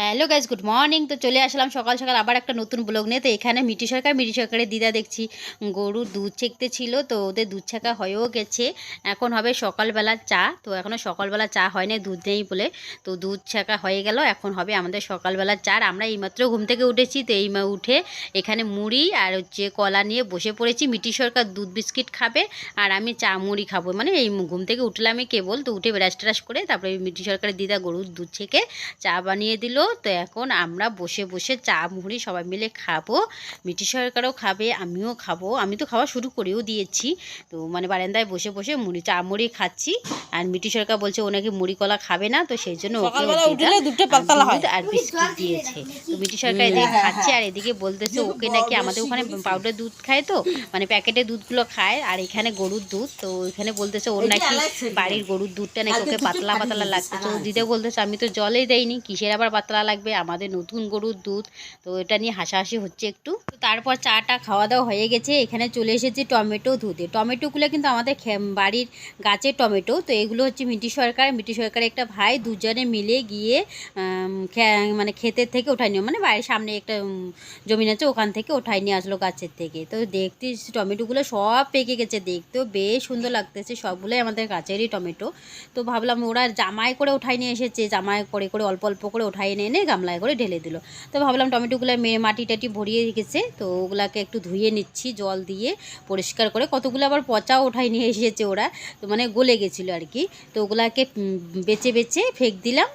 Hello guys good morning তো চলে আসলাম সকাল সকাল আবার একটা নতুন ব্লগ নিয়ে। তো এখানে মিটি সরকার মিটি সরকারের দিদা দেখছি। গরুর দুধ ছেঁকতে ছিল, তো ওদের দুধ ছেঁকা হয়েও গেছে। এখন হবে সকালবেলা চা। তো এখনও সকালবেলা চা হয় না দুধ নেই বলে। তো দুধ ছেঁকা হয়ে গেল, এখন হবে আমাদের সকালবেলা চা। আমরা এইমাত্র ঘুম থেকে উঠেছি, তো এই উঠে এখানে মুড়ি আর হচ্ছে কলা নিয়ে বসে পড়েছি। মিটি সরকার দুধ বিস্কিট খাবে আর আমি চা মুড়ি খাব। মানে এই ঘুম থেকে উঠলামই কেবল। তো উঠে ব্রাশ ট্রাশ করে তারপরে মিটি সরকারের দিদা গরুর দুধ ছেঁকে চা বানিয়ে দিল। তো এখন আমরা বসে বসে চা মুড়ি সবাই মিলে খাব। মিটি সরকারও খাবে আমিও খাব। আমি তো খাওয়া শুরু করেও দিয়েছি। তো মানে বারান্দায় বসে বসে মুড়ি চা মুড়ি খাচ্ছি। আর মিটি সরকার বলছে ও নাকি মুড়ি কলা খাবে না তো সেই জন্য আর পাতলা হয়। দুধ আর বিস্কিট দিয়েছে। তো মিটি সরকার এদিকে খাচ্ছে আর এদিকে বলতেছে ওকে নাকি আমাদের ওখানে পাউডার দুধ খায় তো মানে প্যাকেটে দুধগুলো খায়। আর এখানে গরুর দুধ তো এখানে বলতেছে ওর নাকি বাড়ির গরুর দুধটা নাকি ওকে পাতলা পাতলা লাগতেছে ও দিদা বলতেছে আমি তো জলেই দেইনি কিসের আবার পাতলা লাগবে, আমাদের নতুন গরুর দুধ। তো এটা নিয়ে হাসাহাসি হচ্ছে একটু। তো তারপর চাটা খাওয়া দাওয়া হয়ে গেছে, এখানে চলে এসেছি টমেটো ধুতে টমেটোগুলো কিন্তু আমাদের বাড়ির গাছের টমেটো, তো এগুলো হচ্ছে মিটি সরকার। মিটি সরকারের একটা ভাই দুজনে মিলে গিয়ে মানে ক্ষেতের থেকে ওঠাই নিয়ে মানে বাড়ির সামনে একটা জমিন আছে, ওখান থেকে ওঠাই নিয়ে আসলো গাছের থেকে। তো দেখতে টমেটোগুলো সব পেকে গেছে, দেখতেও বেশ সুন্দর লাগতেছে, সবগুলোই আমাদের গাছেরই টমেটো। তো ভাবলাম ওরা জামাই করে উঠাই নিয়ে এসেছে, জামাই করে করে, অল্প অল্প করে উঠাই নিয়ে এনে গামলায় করে ঢেলে দিল। তো ভাবলাম টমেটোগুলো মেয়ে মাটি টাটি ভরিয়ে রেখেছে, তো ওগুলাকে একটু ধুয়ে নিচ্ছি, জল দিয়ে পরিষ্কার করে। কতগুলো আবার পচাও উঠাই নিয়ে এসেছে ওরা, তো মানে গলে গেছিল আর কি। তো ওগুলাকে বেচে বেচে ফেক দিলাম,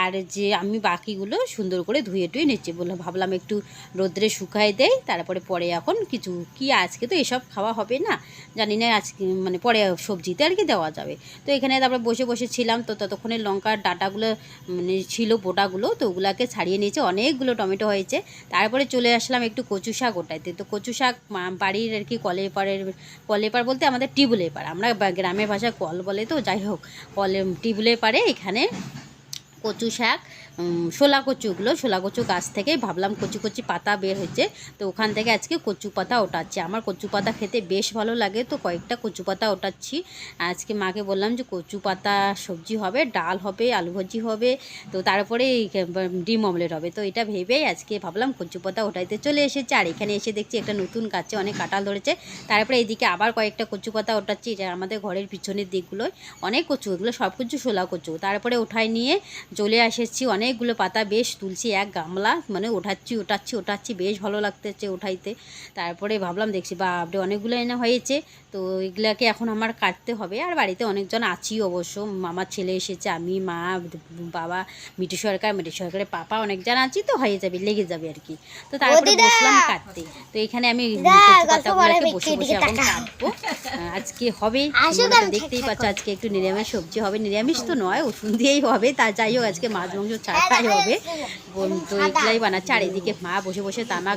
আর যে আমি বাকিগুলো সুন্দর করে ধুয়ে টুয়ে নিচ্ছি বললাম ভাবলাম একটু রোদ্রে শুকাই দেয় তারপরে পরে এখন কিছু, কি আজকে তো এসব খাওয়া হবে না, জানি না আজকে মানে পরে সবজিতে আর কি দেওয়া যাবে। তো এখানে তারপরে বসে বসে ছিলাম, তো ততক্ষণে লঙ্কার ডাটাগুলো মানে ছিল বোটাগুলো, তো ওগুলাকে ছাড়িয়ে নিয়েছে, অনেকগুলো টমেটো হয়েছে। তারপরে চলে আসলাম একটু কচু শাক ওটাইতে। তো কচু শাক বাড়ির আর কি কলের পাড়ের কলের পাড় বলতে আমাদের টিবুলের পাড় আমরা গ্রামের ভাষায় কল বলে তো যাই হোক কলে টিবুলের পাড়ে এখানে কচু শাক শোলা কচুগুলো শোলা কচু গাছ থেকে ভাবলাম কচু কচি পাতা বের হয়েছে তো ওখান থেকে আজকে কচু পাতা ওঠাচ্ছি আমার কচু পাতা খেতে বেশ ভালো লাগে, তো কয়েকটা কচু পাতা ওঠাচ্ছি আজকে মাকে বললাম যে কচু পাতা সবজি হবে, ডাল হবে, আলু ভাজি হবে, তো তারপরে ডিম অমলেট হবে। তো এটা ভেবেই আজকে ভাবলাম কচু পাতা ওঠাইতে চলে এসেছে। আর এখানে এসে দেখছি একটা নতুন গাছে অনেক কাঁঠাল ধরেছে। তারপরে এইদিকে আবার কয়েকটা কচু পাতা ওঠাচ্ছি এটা আমাদের ঘরের পিছনের দিকগুলোয় অনেক কচু, এগুলো সব কিছু শোলা কচু। তারপরে ওঠাই নিয়ে চলে এসেছি অনেকগুলো পাতা বেশ তুলছি এক গামলা মানে ওঠাচ্ছি ওঠাচ্ছি ওঠাচ্ছি বেশ ভালো লাগতেছে ওঠাইতে তারপরে ভাবলাম দেখছি বাপরে অনেকগুলো এনে হয়েছে তো এগুলাকে এখন আমার কাটতে হবে। আর বাড়িতে অনেকজন আছি অবশ্য আমার ছেলে এসেছে আমি মা বাবা মিটু সরকার মিটু সরকারের পাপা অনেকজন আছি তো হয়ে যাবে লেগে যাবে আর কি। তো তারপরে বসলাম কাটতে। তো এখানে আমি পাতাগুলোকে বসে বসে এখন কাটবো। আজকে হবে দেখতেই পাচ্ছ আজকে একটু নিরামিষ সবজি হবে। নিরামিষ তো নয় ওষুধ দিয়েই হবে তা যাই হোক আজকে মাছ মাংস ছাড়াই হবে। তো এগুলাই বানাচ্ছে। আর এদিকে মা বসে বসে তামাক